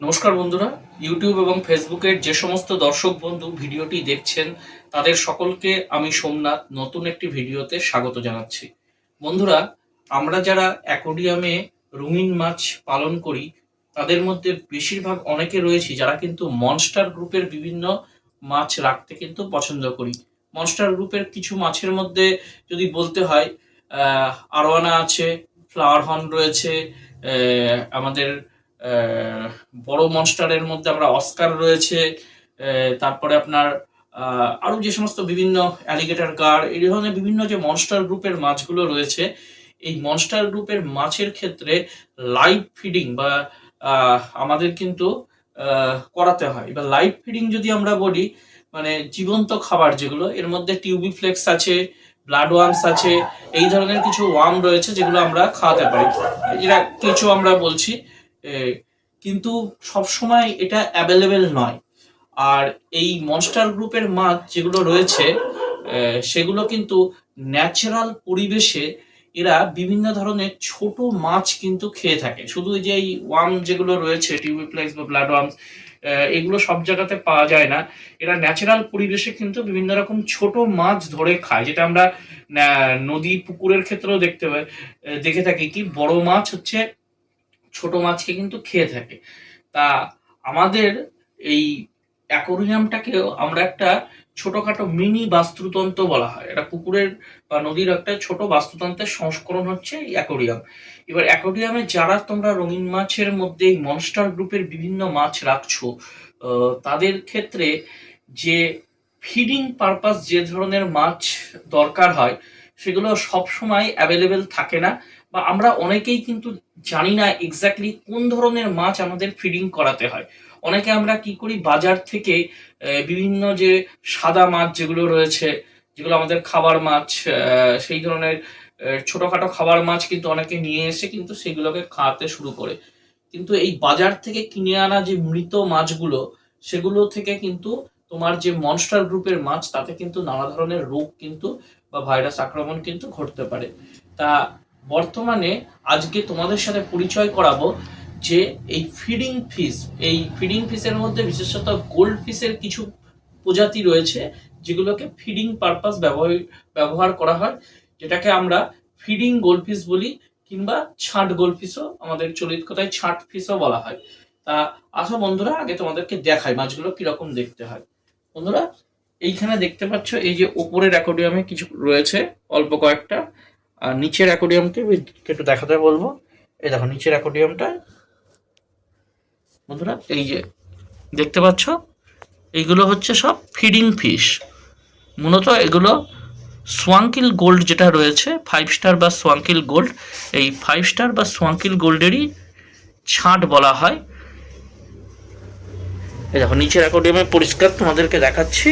নমস্কার বন্ধুরা। ইউটিউব এবং ফেসবুকের যে সমস্ত দর্শক বন্ধু ভিডিওটি দেখছেন, তাদের সকলকে আমি সোমনাথ নতুন একটি ভিডিওতে স্বাগত জানাচ্ছি। বন্ধুরা, আমরা যারা অ্যাকোডিয়ামে রঙিন মাছ পালন করি, তাদের মধ্যে বেশিরভাগ অনেকে রয়েছে যারা কিন্তু মনস্টার গ্রুপের বিভিন্ন মাছ রাখতে কিন্তু পছন্দ করি। মনস্টার গ্রুপের কিছু মাছের মধ্যে যদি বলতে হয় আরোয়ানা আছে, ফ্লাওয়ার হর্ন রয়েছে আমাদের বড় মনস্টারের মধ্যে আমরা অস্কার রয়েছে তারপরে আপনার আহ, আরও যে সমস্ত বিভিন্ন অ্যালিগেটার গার এই ধরনের বিভিন্ন যে মনস্টার গ্রুপের মাছগুলো রয়েছে এই মনস্টার গ্রুপের মাছের ক্ষেত্রে লাইভ ফিডিং বা আমাদের কিন্তু করাতে হয়। এবার লাইভ ফিডিং যদি আমরা বলি মানে জীবন্ত খাবার যেগুলো এর মধ্যে টিউবিফ্লেক্স আছে ব্লাড ওয়ার্মস আছে এই ধরনের কিছু ওয়ার্ম রয়েছে যেগুলো আমরা খাওয়াতে পারি। এরা কিছু আমরা বলছি কিন্তু সবসময় এটা অ্যাভেলেবেল নয়। আর এই মনস্টার গ্রুপের মাছ যেগুলো রয়েছে সেগুলো কিন্তু ন্যাচারাল পরিবেশে এরা বিভিন্ন ধরনের ছোট মাছ কিন্তু খেয়ে থাকে। শুধু যে এই ওয়ার্ম যেগুলো রয়েছে, টিউবিপ্লেক্স বা ব্লাড ওয়ার্মস এগুলো সব জায়গাতে পাওয়া যায় না। এরা ন্যাচারাল পরিবেশে কিন্তু বিভিন্ন রকম ছোট মাছ ধরে খায়, যেটা আমরা নদী, পুকুরের ক্ষেত্রেও দেখতে দেখে থাকি। কি বড় মাছ হচ্ছে ছোট মাছকে কিন্তু খেয়ে থাকে। তা আমাদের এই অ্যাকোরিয়ামটাকেও আমরা একটা ছোটখাটো মিনি বাস্তুতন্ত্র বলা হয়। এটা পুকুরের বা নদীর একটা ছোট বাস্তুতন্ত্রের সংস্করণ হচ্ছে অ্যাকোরিয়াম। এবার অ্যাকোরিয়ামে যারা তোমরা রঙিন মাছের মধ্যে এই মনস্টার গ্রুপের বিভিন্ন মাছ রাখছো তাদের ক্ষেত্রে যে ফিডিং পারপাস যে ধরনের মাছ দরকার হয়, সেগুলো সব সময় অ্যাভেলেবেল থাকে না। বা আমরা অনেকেই কিন্তু জানি না এক্স্যাক্টলি কোন ধরনের মাছ আমাদের ফিডিং করাতে হয়। অনেকে আমরা কি করি, বাজার থেকে বিভিন্ন যে সাদা মাছ যেগুলো রয়েছে, যেগুলো আমাদের খাবার মাছ সেই ধরনের ছোটখাটো খাবার মাছ কিন্তু অনেকে নিয়ে এসে কিন্তু সেগুলোকে খাওয়াতে শুরু করে। কিন্তু এই বাজার থেকে কিনে আনা যে মৃত মাছগুলো, সেগুলো থেকে কিন্তু তোমার যে মনস্টার গ্রুপের মাছ, তাতে কিন্তু নানা ধরনের রোগ কিন্তু বা ভাইরাস আক্রমণ কিন্তু ঘটতে পারে। তা বর্তমানে আজকে তোমাদের সাথে পরিচয় করাবো যে এই ফিডিং ফিশ এই ফিডিং ফিশের মধ্যে বিশেষত গোল্ড ফিশের কিছু প্রজাতি রয়েছে যেগুলোকে ফিডিং পারপাস ব্যবহার করা হয়। যেটাকে আমরা ফিডিং গোল্ড ফিশ বলি কিংবা ছাট গোল্ড ফিশও আমাদের চলিত কথায় ছাট ফিশও বলা হয়। তা আসো বন্ধুরা, আগে তোমাদেরকে দেখাই মাছগুলো কীরকম দেখতে হয়। বন্ধুরা, এইখানে দেখতে পাচ্ছ এই যে ওপরের অ্যাকোডিয়ামে কিছু রয়েছে, অল্প কয়েকটা। আর নিচের অ্যাকোডিয়ামকে একটু দেখাতে বলব। এই দেখো, নিচের অ্যাকোডিয়ামটা। বন্ধুরা, এই যে দেখতে পাচ্ছ, এইগুলো হচ্ছে সব ফিডিং ফিশ। মূলত এগুলো সোয়াঙ্কিল গোল্ড যেটা রয়েছে, ফাইভ স্টার বা সোয়াঙ্কিল গোল্ড, এই ফাইভ স্টার বা সোয়াঙ্কিল গোল্ডেরই ছাঁট বলা হয়। এই দেখো, নিচের অ্যাকোডিয়ামে পরিষ্কার তোমাদেরকে দেখাচ্ছি।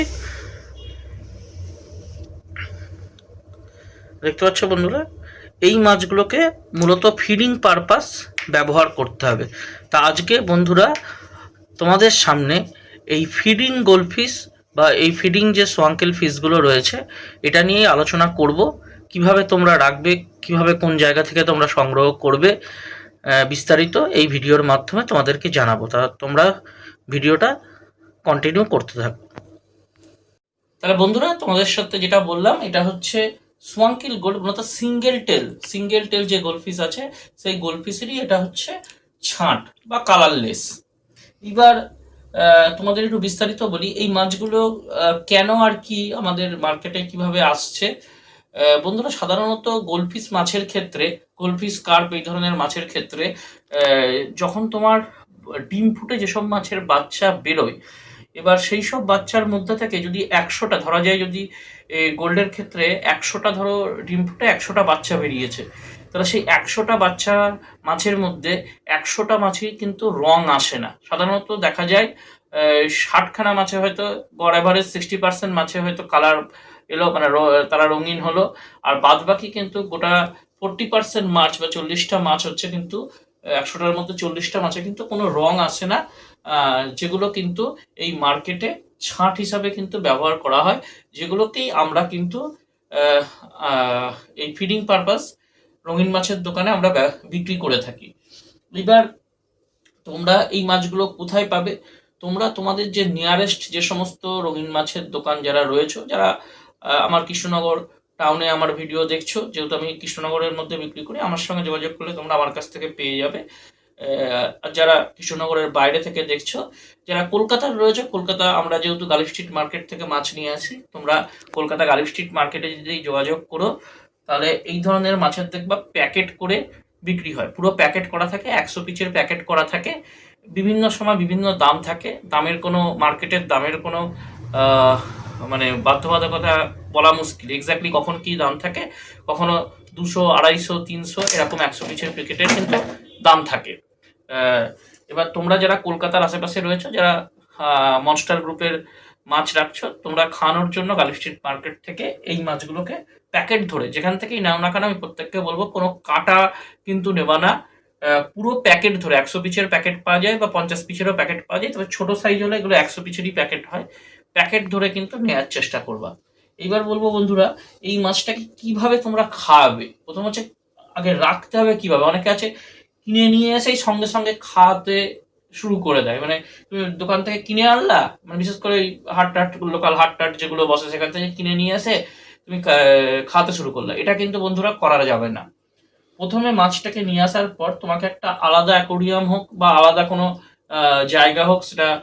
দেখতে পাচ্ছ বন্ধুরা? এই মাছগুলোকে মূলত ফিডিং পারপাস ব্যবহার করতে হবে। তা আজকে বন্ধুরা তোমাদের সামনে এই ফিডিং গোলফিশ বা এই ফিডিং যে সোয়াঙ্কেল ফিশগুলো রয়েছে, এটা নিয়ে আলোচনা করব। কীভাবে তোমরা রাখবে, কীভাবে কোন জায়গা থেকে তোমরা সংগ্রহ করবে বিস্তারিত এই ভিডিওর মাধ্যমে তোমাদেরকে জানাব। তা তোমরা ভিডিওটা কন্টিনিউ করতে থাকো। তাহলে বন্ধুরা, তোমাদের সাথে যেটা বললাম, এটা হচ্ছে সোয়াঙ্কিল গোল্ড মূলত সিঙ্গেল টেল সিঙ্গেল টেল যে গোলফিশ আছে, সেই গোলফিশেরই এটা হচ্ছে ছাঁট বা কালারলেস এবার তোমাদের একটু বিস্তারিত বলি, এই মাছগুলো কেন আর কি আমাদের মার্কেটে কীভাবে আসছে? বন্ধুরা, সাধারণত গোলফিশ মাছের ক্ষেত্রে গোলফিশ কার্প এই ধরনের মাছের ক্ষেত্রে যখন তোমার ডিম ফুটে যেসব মাছের বাচ্চা বেরোয়, এবার সেই সব বাচ্চার মধ্যে থেকে যদি একশোটা, ধরা যায় যদি গোল্ডের ক্ষেত্রে একশোটা ধরো ডিম ফুটে একশোটা বাচ্চা বেরিয়েছে। তাহলে সেই একশোটা বাচ্চা মাছের মধ্যে একশোটা মাছই কিন্তু রং আসে না। সাধারণত দেখা যায় ষাটখানা মাছে হয়তো গড় অ্যাভারেজ সিক্সটি পার্সেন্ট মাছে হয়তো কালার এলো মানে তারা রঙিন হলো, আর বাদ বাকি কিন্তু গোটা ফোরটি পার্সেন্ট মাছ বা চল্লিশটা মাছ হচ্ছে কিন্তু একশোটার মধ্যে চল্লিশটা মাছে কিন্তু কোনো রং আসে না। যেগুলো কিন্তু এই মার্কেটে ছাঁট হিসাবে কিন্তু ব্যবহার করা হয় যেগুলোকেই আমরা কিন্তু এই ফিডিং পারপাস রঙিন মাছের দোকানে আমরা বিক্রি করে থাকি। এবার তোমরা এই মাছগুলো কোথায় পাবে? তোমরা তোমাদের যে নিয়ারেস্ট যে সমস্ত রঙিন মাছের দোকান যারা রয়েছে, যারা আমার কৃষ্ণনগর টাউনে আমার ভিডিও দেখছ, যেহেতু আমি কৃষ্ণনগরের মধ্যে বিক্রি করি, আমার সঙ্গে যোগাযোগ করলে তোমরা আমার কাছ থেকে পেয়ে যাবে। যারা কৃষ্ণনগরের বাইরে থেকে দেখছ, যারা কলকাতার রয়েছে, কলকাতা, আমরা যেহেতু গালিফ স্ট্রিট মার্কেট থেকে মাছ নিয়ে আসি, তোমরা কলকাতা গালিফ স্ট্রিট মার্কেটে যদি যোগাযোগ করো, তাহলে এই ধরনের মাছের দেখবা প্যাকেট করে বিক্রি হয়। পুরো প্যাকেট করা থাকে, একশো পিচের প্যাকেট করা থাকে, বিভিন্ন সময় বিভিন্ন দাম থাকে, দামের কোনো মার্কেটের দামের কোনো মানে বাধ্যবাধকতা বলা মুশকিল। এক্স্যাক্টলি কখন কি দাম থাকে, কখনো দুশো, আড়াইশো, তিনশো, এরকম একশো পিচের প্যাকেটের কিন্তু দাম থাকে। এবার তোমরা যারা কলকাতার আশেপাশে রয়েছে, যারা মনস্টার গ্রুপের মাছ রাখছো, তোমরা খাওয়ানোর জন্য গালিফ স্ট্রিট মার্কেট থেকে এই মাছগুলোকে প্যাকেট ধরে, যেখান থেকেই নাও না কেন আমি প্রত্যেককে বলব, কোনো কাটা কিন্তু নেবা না। পুরো প্যাকেট ধরে, একশো পিচের প্যাকেট পাওয়া যায় বা পঞ্চাশ পিচেরও প্যাকেট পাওয়া যায়, তবে ছোট সাইজ হলে এগুলো একশো পিচেরই প্যাকেট হয়। প্যাকেট ধরে কিন্তু নেওয়ার চেষ্টা করবা। এইবার বলব বন্ধুরা, এই মাছটাকে কীভাবে তোমরা খাওয়াবে? প্রথম হচ্ছে আগে রাখতে হবে কীভাবে? অনেকে আছে কিনে নিয়ে এসেই সঙ্গে সঙ্গে খাওয়াতে শুরু করে দেয়। মানে তুমি দোকান থেকে কিনে আনলা মানে বিশেষ করে হাট টাট, লোকাল হাট টাট যেগুলো বসে সেখান থেকে কিনে নিয়ে এসে তুমি খাওয়াতে শুরু করলে। এটা কিন্তু বন্ধুরা করা যাবে না। প্রথমে মাছটাকে নিয়ে আসার পর তোমাকে একটা আলাদা অ্যাকোরিয়াম হোক বা আলাদা কোনো জায়গা হোক, সেটা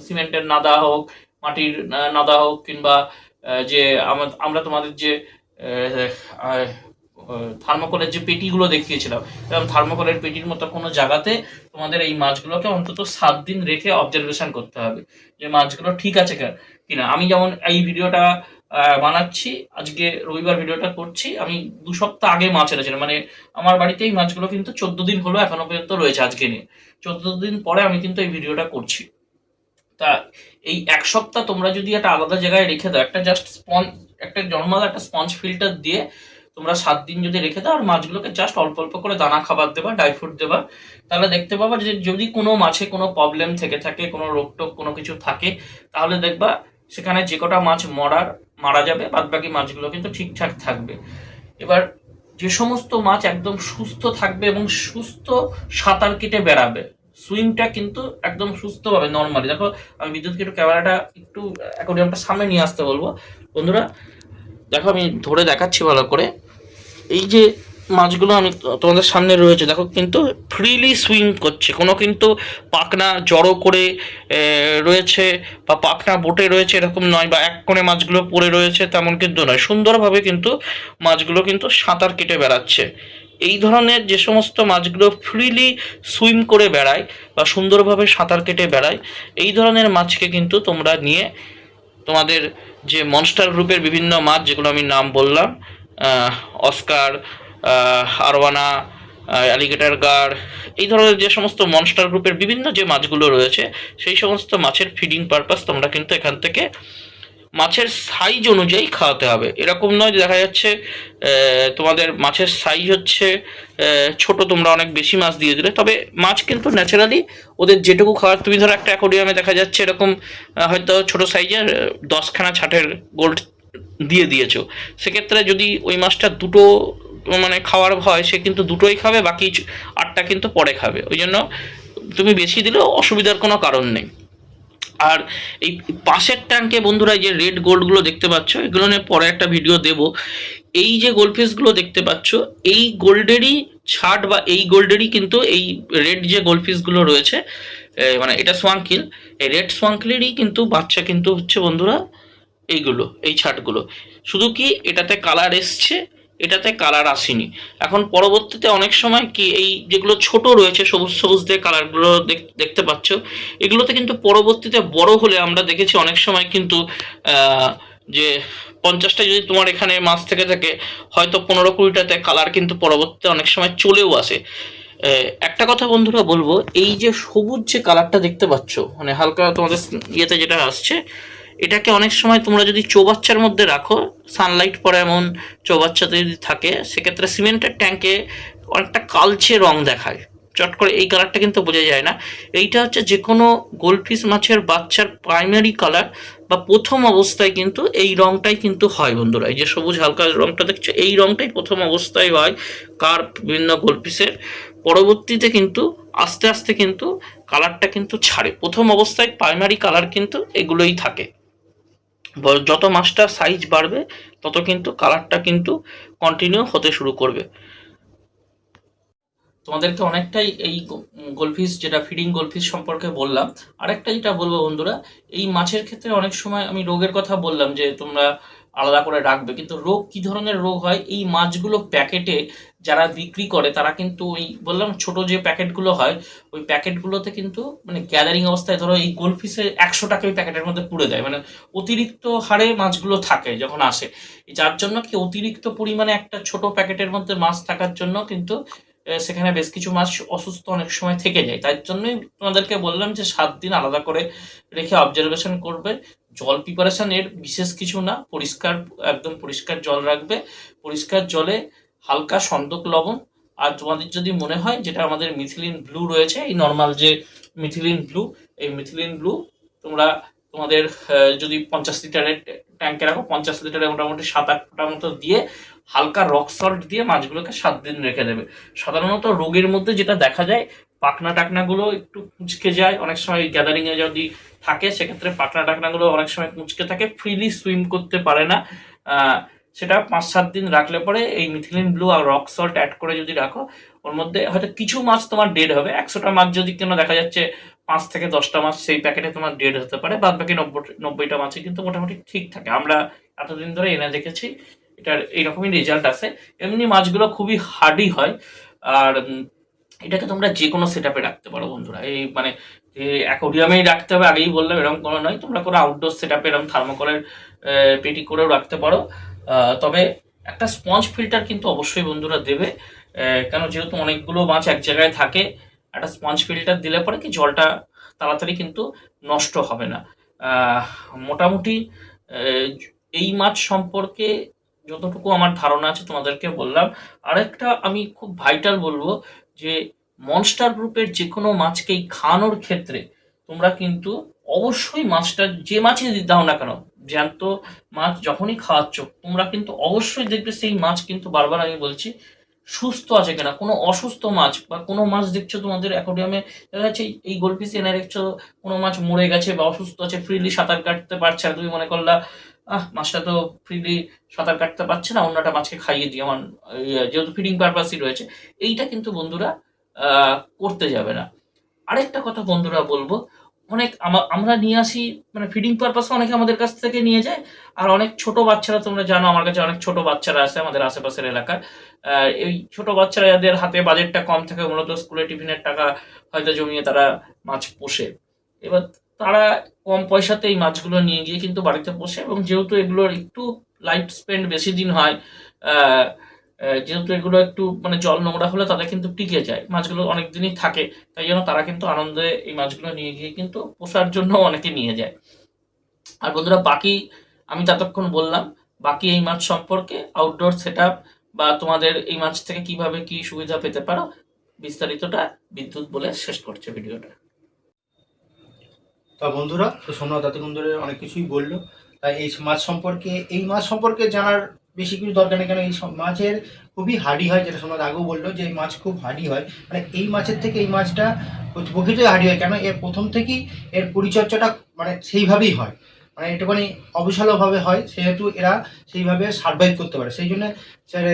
সিমেন্টের নাদা হোক, মাটির নাদা হোক কিংবা যে আমা- আমরা তোমাদের যে থার্মোকলের যে পেটিগুলো দেখিয়েছিলাম এরকম থার্মোকলের পেটির মতো কোনো জায়গাতে তোমাদের এই মাছগুলোকে অন্তত সাত দিন রেখে অবজারভেশন করতে হবে যে মাছগুলো ঠিক আছে কিনা আমি যেমন এই ভিডিওটা বানাচ্ছি, আজকে রবিবার ভিডিওটা করছি, আমি দু সপ্তাহ আগে মাছ এনেছিলাম মানে আমার বাড়িতে এই মাছগুলো কিন্তু চোদ্দ দিন হলো এখনও পর্যন্ত রয়েছে আজকে নিয়ে। চোদ্দ দিন পরে আমি কিন্তু এই ভিডিওটা করছি। তা এই এক সপ্তাহ তোমরা যদি একটা আলাদা জায়গায় রেখে দাও, একটা জাস্ট স্পঞ্জ একটা নর্মাল একটা স্পঞ্জ ফিল্টার দিয়ে তোমরা সাত দিন যদি রেখে দাও, আর মাছগুলোকে জাস্ট অল্প অল্প করে দানা খাবার দেবা ড্রাই ফ্রুট দেবা, তাহলে দেখতে পাবা যে যদি কোনো মাছে কোনো প্রবলেম থেকে থাকে, কোনো রোগ টোগ কোনো কিছু থাকে, তাহলে দেখবা সেখানে যে কটা মাছ মরার, মারা যাবে বাদ বাকি মাছগুলো কিন্তু ঠিকঠাক থাকবে। এবার যে সমস্ত মাছ একদম সুস্থ থাকবে এবং সুস্থ সাঁতার কেটে বেড়াবে, সুইংটা কিন্তু একদম সুস্থভাবে নর্মালি দেখো, আমি বিদ্যুৎকে একটু ক্যামেরাটা একটু অ্যাকোরিয়ামটা সামনে নিয়ে আসতে বলব। বন্ধুরা, দেখো আমি ধরে দেখাচ্ছি ভালো করে। এই যে মাছগুলো আমি তোমাদের সামনে রয়েছে, দেখো কিন্তু ফ্রিলি সুইং করছে। কোনো কিন্তু পাখনা জড়ো করে রয়েছে বা পাখনা বোটে রয়েছে এরকম নয় বা এক কোণে মাছগুলো পড়ে রয়েছে তেমন কিন্তু নয়। সুন্দরভাবে কিন্তু মাছগুলো কিন্তু সাঁতার কেটে বেড়াচ্ছে। এই ধরনের যে সমস্ত মাছগুলো ফ্রিলি সুইম করে বেড়ায় বা সুন্দরভাবে সাঁতার কেটে বেড়ায়, এই ধরনের মাছকে কিন্তু তোমরা নিয়ে তোমাদের যে মনস্টার গ্রুপের বিভিন্ন মাছ যেগুলো আমি নাম বললাম অস্কার আরওয়ানা অ্যালিগেটার গার, এই ধরনের যে সমস্ত মনস্টার গ্রুপের বিভিন্ন যে মাছগুলো রয়েছে, সেই সমস্ত মাছের ফিডিং পারপাস তোমরা কিন্তু এখান থেকে মাছের সাইজ অনুযায়ী খাওয়াতে হবে। এরকম নয় যে দেখা যাচ্ছে তোমাদের মাছের সাইজ হচ্ছে ছোট, তোমরা অনেক বেশি মাছ দিয়ে দিলে। তবে মাছ কিন্তু ন্যাচারালি ওদের যেটুকু খাওয়ার, তুমি ধরো একটা অ্যাকোরিয়ামে দেখা যাচ্ছে এরকম হয়তো ছোট সাইজের দশখানা ছাটের গোল্ড দিয়ে দিয়েছ। সেক্ষেত্রে যদি ওই মাছটা দুটো মানে খাওয়ার হয় সে কিন্তু দুটোই খাবে, বাকি আটটা কিন্তু পরে খাবে। ওই জন্য তুমি বেশি দিলেও অসুবিধার কোনো কারণ নেই। আর এই পাশের ট্যাঙ্কে বন্ধুরা যে রেড গোল্ডগুলো দেখতে পাচ্ছ, এগুলো নিয়ে পরে একটা ভিডিও দেব। এই যে গোল্ডফিশগুলো দেখতে পাচ্ছ, এই গোল্ডেরই ছাট বা এই গোল্ডেরই কিন্তু এই রেড যে গোল্ডফিশগুলো রয়েছে মানে এটা সোয়াঙ্কিল এই রেড সোয়াঙ্কিলেরই কিন্তু বাচ্চা কিন্তু হচ্ছে বন্ধুরা এইগুলো, এই ছাটগুলো। শুধু কি এটাতে কালার এসছে? এটাতে কালার আসেনি। এখন পরবর্তীতে অনেক সময় কি এই যেগুলো ছোট রয়েছে, সবুজ সবুজ দিয়ে কালারগুলো দেখতে পাচ্ছ, এগুলোতে কিন্তু পরবর্তীতে বড় হলে আমরা দেখেছি অনেক সময় কিন্তু যে পঞ্চাশটা যদি তোমার এখানে মাছ থেকে থাকে, হয়তো পনেরো কুড়িটাতে কালার কিন্তু পরবর্তীতে অনেক সময় চলেও আসে। একটা কথা বন্ধুরা বলব, এই যে সবুজ যে কালারটা দেখতে পাচ্ছ মানে হালকা তোমাদের ইয়েতে যেটা আসছে এটাকে অনেক সময় তোমরা যদি চৌবাচ্চার মধ্যে রাখো সানলাইট পড়ে এমন চৌবাচ্চাতে যদি থাকে, সেক্ষেত্রে সিমেন্টের ট্যাঙ্কে অনেকটা কালচে রং দেখায়। চট করে এই কালারটা কিন্তু বোঝা যায় না। এইটা হচ্ছে যে কোনো গোল্ডফিশ মাছের বাচ্চার প্রাইমারি কালার বা প্রথম অবস্থায় কিন্তু এই রংটাই কিন্তু হয় বন্ধুরা। এই যে সবুজ হালকা রংটা দেখছ, এই রংটাই প্রথম অবস্থায় হয় কার বিভিন্ন গোল্ডফিশের পরবর্তীতে কিন্তু আস্তে আস্তে কিন্তু কালারটা কিন্তু ছাড়ে। প্রথম অবস্থায় প্রাইমারি কালার কিন্তু এগুলোই থাকে। যত মাছটার সাইজ বাড়বে, তত কিন্তু কালারটা কিন্তু কন্টিনিউ হতে শুরু করবে। তোমাদেরকে অনেকটাই এই গোলফিস যেটা ফিডিং গোলফিস সম্পর্কে বললাম, আরেকটা যেটা বলব বন্ধুরা, এই মাছের ক্ষেত্রে অনেক সময় আমি রোগের কথা বললাম যে তোমরা আলাদা করে রাখবে, কিন্তু রোগ কি ধরনের রোগ হয়? এই মাছগুলো প্যাকেটে যারা বিক্রি করে, তারা কিন্তু ওই বললাম ছোট যে প্যাকেটগুলো হয়, ওই প্যাকেটগুলোতে কিন্তু মানে গ্যাদারিং অবস্থায় ধরো এই গোলফিসে একশো টাকা ওই প্যাকেটের মধ্যে পুড়ে দেয় মানে অতিরিক্ত হারে মাছগুলো থাকে যখন আসে। যার জন্য কি অতিরিক্ত পরিমাণে একটা ছোট প্যাকেটের মধ্যে মাছ থাকার জন্য কিন্তু সেখানে বেশ কিছু মাছ অসুস্থ অনেক সময় থেকে যায়। তাই জন্যই তোমাদেরকে বললাম যে সাত দিন আলাদা করে রেখে অবজারভেশন করবে। জল প্রিপারেশন এর বিশেষ কিছু না, পরিষ্কার, একদম পরিষ্কার জল রাখবে। পরিষ্কার জলে হালকা সন্দক লবণ। আর তোমাদের যদি মনে হয় যেটা আমাদের মিথিলিন ব্লু রয়েছে, এই নর্মাল যে মিথিলিন ব্লু এই মিথিলিন ব্লু তোমরা তোমাদের যদি পঞ্চাশ লিটারের ট্যাঙ্কে রাখো, পঞ্চাশ লিটারে মোটামুটি সাত আট ফোঁটার মতো দিয়ে হালকা রক সল্ট দিয়ে মাছগুলোকে সাত দিন রেখে দেবে। সাধারণত রোগের মধ্যে যেটা দেখা যায়, পাখনা টাকনাগুলো একটু কুচকে যায়। অনেক সময় গ্যাদারিং এ যদি থাকে, সেক্ষেত্রে পাখনা টাকনাগুলো অনেক সময় কুচকে থাকে ফ্রিলি সুইম করতে পারে না। সেটা পাঁচ সাত দিন রাখলে পরে এই মিথিলিন ব্লু আর রক সল্ট অ্যাড করে যদি রাখো, ওর মধ্যে হয়তো কিছু মাছ তোমার ডেড হবে। একশোটা মাছ যদি কেন দেখা যাচ্ছে পাঁচ থেকে দশটা মাছ সেই প্যাকেটে তোমার ডেড হতে পারে বাদ বাকি নব্বই নব্বইটা মাছই কিন্তু মোটামুটি ঠিক থাকে। আমরা এতদিন ধরে এনে দেখেছি, এটার এইরকমই রেজাল্ট আছে। এমনি মাছগুলো খুবই হার্ডি হয়। আর এটাকে তোমরা যে কোনো সেট রাখতে পারো বন্ধুরা। এই মানে অ্যাকোরিয়ামেই রাখতে হবে, আগেই বললাম, এরকম কোনো নয়। তোমরা কোনো আউটডোর সেট আপে এরকম থার্মোকলের পেটি করেও রাখতে পারো। তবে একটা স্পঞ্জ ফিল্টার কিন্তু অবশ্যই বন্ধুরা দেবে কেন যেহেতু অনেকগুলো মাছ এক জায়গায় থাকে, একটা স্পঞ্জ ফিল্টার দিলে পরে কি জলটা তাড়াতাড়ি কিন্তু নষ্ট হবে না। মোটামুটি এই মাছ সম্পর্কে যতটুকু আমার ধারণা আছে তোমাদেরকে বললাম। আরেকটা আমি খুব ভাইটাল বলব যে মনস্টার গ্রুপের যে কোনো মাছকেই খাওয়ানোর ক্ষেত্রে তোমরা কিন্তু অবশ্যই মাছটা যে মাছই দাও না কেন জ্যান্ত মাছ যখনই খাওয়াচ্ছ তোমরা কিন্তু অবশ্যই দেখবে সেই মাছ কিন্তু বারবার আমি বলছি সুস্থ আছে কিনা। কোনো অসুস্থ মাছ বা কোনো মাছ দেখছ তোমাদের অ্যাকোরিয়ামে দেখা যাচ্ছে এই- গোলপিস এনে দেখছ কোনো মাছ মরে গেছে বা অসুস্থ আছে ফ্রিলি সাঁতার কাটতে পারছে না তুমি মনে করলা আহ মাছটা তো ফ্রিলি সাঁতার কাটতে পারছে না অন্যটা মাছকে খাইয়ে দিই আমার ইয়ে, যেহেতু ফিডিং পারপাসই রয়েছে। এইটা কিন্তু বন্ধুরা করতে যাবে না। আরেকটা কথা বন্ধুরা বলব অনেক আমা- আমরা নিয়ে আসি মানে ফিডিং পারপাসে অনেকে আমাদের কাছ থেকে নিয়ে যায়। আর অনেক ছোট বাচ্চারা, তোমরা জানো আমার কাছে অনেক ছোট বাচ্চারা আছে আমাদের আশেপাশের এলাকার। এই ছোট বাচ্চারা যাদের হাতে বাজেটটা কম থাকে, মূলত স্কুলে টিফিনের টাকা হয়তো জমিয়ে তারা মাছ পোষে। এবার তারা কম পয়সাতে এই মাছগুলো নিয়ে গিয়ে কিন্তু বাড়িতে পোষে এবং যেহেতু এগুলোর একটু লাইফ স্পেন্ড বেশি দিন হয় যেহেতু এগুলো একটু মানে জল নোংরা হলে তাদের কিন্তু টিকে যায়। মাছগুলো অনেক দিনই থাকে, তাই জন্য তারা কিন্তু আনন্দে এই মাছগুলো নিয়ে গিয়ে কিন্তু পোষার জন্য অনেকে নিয়ে যায়। আর বন্ধুরা, বাকি আমি ততক্ষণ বললাম, বাকি এই মাছ সম্পর্কে আউটডোর সেট বা তোমাদের এই মাছ থেকে কীভাবে কি সুবিধা পেতে পারো, বিস্তারিতটা বিদ্যুৎ বলে শেষ করছে ভিডিওটা। তা বন্ধুরা, তো সোমনাথ এতক্ষণ অনেক কিছুই বলল। তাই এই মাছ সম্পর্কে, এই মাছ সম্পর্কে জানার বেশি কিছু দরকার নেই, কেন এই মাছের খুবই হাডি হয়, যেটা সোমনাথ আগেও বলল যে এই মাছ খুব হাডি হয়। মানে এই মাছের থেকে এই মাছটা প্রকৃতই হাডি হয়, কেন এর প্রথম থেকেই এর পরিচর্যাটা মানে সেইভাবেই হয়। মানে একটুখানি অবিশালভাবে হয়, সেহেতু এরা সেইভাবে সার্ভাইভ করতে পারে। সেই জন্য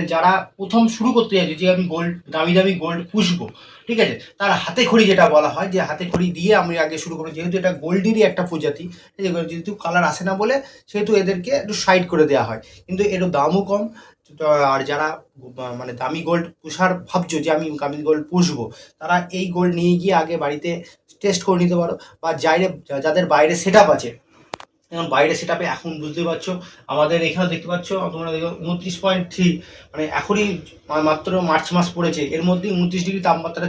যারা- প্রথম শুরু করতে যাচ্ছে যে আমি গোল্ড দামি দামি গোল্ড পুষবো, ঠিক আছে? তার হাতে খড়ি যেটা বলা হয়, যে হাতে খড়ি দিয়ে আমি আগে শুরু করব। যেহেতু এটা গোল্ডেরই একটা প্রজাতি যেহেতু কালার আসে না বলে সেহেতু এদেরকে একটু সাইড করে দেওয়া হয়। কিন্তু এর দামও কম, আর যারা মানে দামি গোল্ড পুষার ভাবছ যে আমি দামি গোল্ড পুষবো, তারা এই গোল্ড নিয়ে গিয়ে আগে বাড়িতে টেস্ট করে নিতে পারো, বা যাইরে, যাদের বাইরে সেট আছে যেমন বাইরে সেট এখন বুঝতে পারছ, আমাদের এখানে দেখতে পাচ্ছ, তোমরা দেখো উনত্রিশ পয়েন্ট থ্রি মানে এখনই মাত্র মার্চ মাস পড়েছে, এর মধ্যে উনত্রিশ ডিগ্রি তাপমাত্রা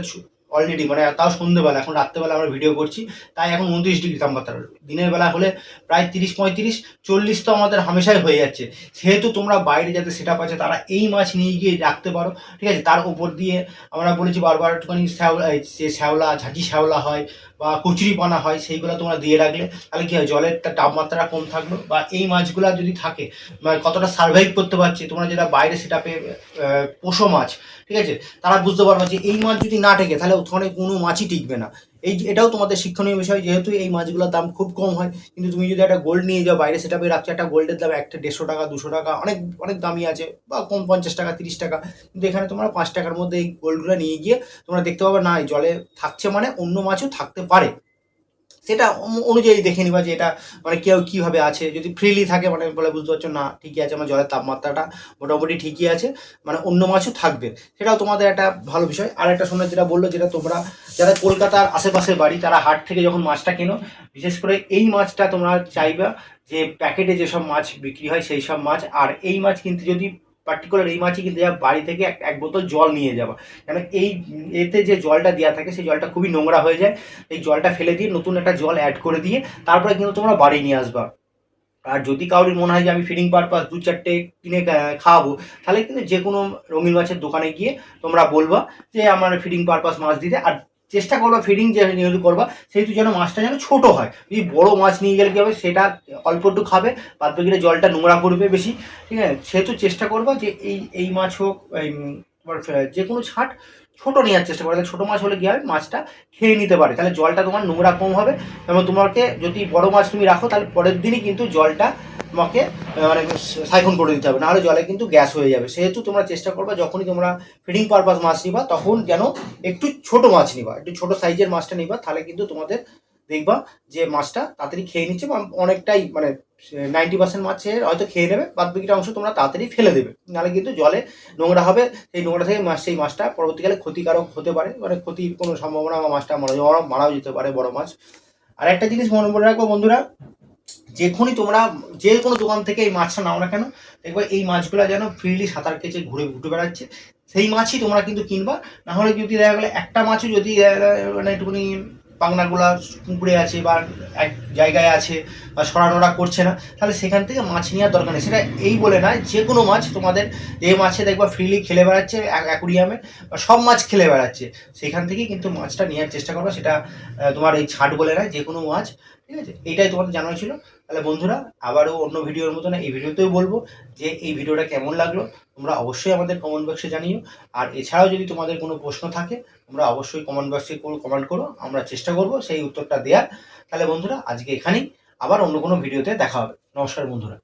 অলরেডি মানে তাও সন্ধ্যেবেলা এখন রাত্রেবেলা আমরা ভিডিও করছি, তাই এখন উনত্রিশ ডিগ্রি তাপমাত্রা দিনের বেলা হলে প্রায় তিরিশ, পঁয়ত্রিশ, চল্লিশ তো আমাদের হামেশাই হয়ে যাচ্ছে। সেহেতু তোমরা বাইরে যাতে সেট আছে, তারা এই মাছ নিয়ে গিয়ে রাখতে পারো, ঠিক আছে? তার উপর দিয়ে আমরা বলেছি বারবার একটুখানি শ্যাওলা যে শ্যাওলা, ঝাঁঝি শ্যাওলা হয় বা কচুরি পানা হয়, সেইগুলো তোমরা দিয়ে রাখলে তাহলে কী হয়? জলের তাপমাত্রা কম থাকল বা এই মাছগুলো যদি থাকে মানে কতটা সার্ভাইভ করতে পারছে, তোমরা যেটা বাইরে সেটা পোষো মাছ, ঠিক আছে? তারা বুঝতে পারবে যে এই মাছ যদি না টেকে, তাহলে ওখানে কোনো মাছই টিকবে না। এই এটাও তোমাদের শিক্ষণীয় বিষয়, যেহেতু এই মাছগুলোর দাম খুব কম হয়, কিন্তু তুমি যদি একটা গোল্ড নিয়ে যাও, বাইরে সেটা রাখছো, একটা গোল্ডের দাম একটা দেড়শো টাকা, দুশো টাকা, অনেক অনেক দামি আছে, বা কম পঞ্চাশ টাকা, তিরিশ টাকা। কিন্তু এখানে তোমরা পাঁচ টাকার মধ্যে এই গোল্ডগুলো নিয়ে গিয়ে তোমরা দেখতে পাবে, না জলে থাকছে মানে অন্য মাছও থাকতে পারে। সেটা অনুযায়ী দেখে নিবা যে এটা মানে কেউ কীভাবে আছে। যদি ফ্রিলি থাকে মানে বলে বুঝতে পারছ, না, ঠিকই আছে আমার জলের তাপমাত্রাটা মোটামুটি ঠিকই আছে। মানে অন্য মাছও থাকবে। সেটাও তোমাদের একটা ভালো বিষয়। আর একটা শোনো যেটা বলল, যেটা তোমরা যারা কলকাতার আশেপাশে বাড়ি, তারা হাট থেকে যখন মাছটা কেনো, বিশেষ করে এই মাছটা তোমরা চাইবা যে প্যাকেটে যেসব মাছ বিক্রি হয়, সেই সব মাছ। আর এই মাছ কিন্তু যদি পার্টিকুলার এই মাছই কিন্তু বাড়ি থেকে এক বোতল জল নিয়ে যাবা। কেন এই এতে যে জলটা দেওয়া থাকে, সেই জলটা খুবই নোংরা হয়ে যায়। এই জলটা ফেলে দিয়ে নতুন একটা জল অ্যাড করে দিয়ে তারপরে কিন্তু তোমরা বাড়ি নিয়ে আসবা। আর যদি কারোর মনে হয় যে আমি ফিডিং পারপাস দু চারটে কিনে খাওয়াবো, তাহলে কিন্তু যে কোনো রঙিন মাছের দোকানে গিয়ে তোমরা বলবা যে আমার ফিডিং পারপাস মাছ দিতে। আর চেষ্টা করবা ফিডিং যেহেতু করবা, সেহেতু যেন মাছটা যেন ছোটো হয়। যদি বড় মাছ নিয়ে গেলে কী হবে, সেটা অল্প একটু খাবে বাদ বাকিটা জলটা নোংরা করবে বেশি। ঠিক আছে? সেহেতু চেষ্টা করবা যে এই এই মাছ হোক তোমার যে কোনো ছাট ছোট নেওয়ার চেষ্টা করো। তাহলে ছোটো মাছ হলে কী হবে মাছটা খেয়ে নিতে পারে। তাহলে জলটা তোমার নোংরা কম হবে। এবং তোমাকে যদি বড় মাছ তুমি রাখো, তাহলে পরের দিনই কিন্তু জলটা তোমাকে মানে সাইফন করে দিতে হবে। নাহলে জলে কিন্তু গ্যাস হয়ে যাবে। সেহেতু তোমরা চেষ্টা করবে, যখনই তোমরা ফিডিং পারপাস মাছ নিবা, তখন যেন একটু ছোট মাছ নিবা। একটু ছোট সাইজের মাছটা নিবা, তাহলে কিন্তু তোমাদের দেখবা যে মাছটা তাড়াতাড়ি খেয়ে নিচ্ছে অনেকটাই মানে নাইনটি পার্সেন্ট মাছের হয়তো খেয়ে নেবে, বাদ বাকিটা অংশ তোমরা তাড়াতাড়ি ফেলে দেবে। নাহলে কিন্তু জলে নোংরা হবে, সেই নোংরা থেকে মাছ, সেই মাছটা পরবর্তীকালে ক্ষতিকারক হতে পারে মানে ক্ষতির কোনো সম্ভাবনা বা মাছটা মারা মারাও যেতে পারে বড় মাছ। আর একটা জিনিস মনে মনে রাখো বন্ধুরা যখনই তোমরা যে কোনো দোকান থেকে এই মাছটা নাও না কেন, দেখবে এই মাছগুলো যেন ফ্রিলি সাঁতার কেচে ঘুরে ঘুরে বেড়াচ্ছে। সেই মাছই তোমরা কিন্তু কিনবা না হলে যদি দেখা গেলে একটা মাছও যদি মানে একটুখানি পাংনাগুলা পুকুরে আছে বা এক জায়গায় আছে বা সরানোরা করছে না, তাহলে সেখান থেকে মাছ নেওয়ার দরকার নেই। সেটা এই বলে না যে কোনো মাছ তোমাদের যে মাছে দেখবা ফ্রিলি খেলে বেড়াচ্ছে অ্যাকুরিয়ামে বা সব মাছ খেলে বেড়াচ্ছে। সেখান থেকেই কিন্তু মাছটা নেওয়ার চেষ্টা করবা, সেটা তোমার এই ছাট বলে না যে কোনো মাছ, ঠিক আছে? এইটাই তোমাদের জানানো ছিল। তাহলে বন্ধুরা, আবারও অন্য ভিডিওর মতো না এই ভিডিওতেও বলব যে এই ভিডিওটা কেমন লাগল, তোমরা অবশ্যই আমাদের কমেন্ট বক্সে জানিও। আর এছাড়াও যদি তোমাদের কোনো প্রশ্ন থাকে, তোমরা অবশ্যই কমেন্ট বক্সে কমেন্ট করো, আমরা চেষ্টা করব সেই উত্তরটা দেওয়ার তাহলে বন্ধুরা, আজকে এখানেই, আবার অন্য কোনো ভিডিওতে দেখা হবে। নমস্কার বন্ধুরা।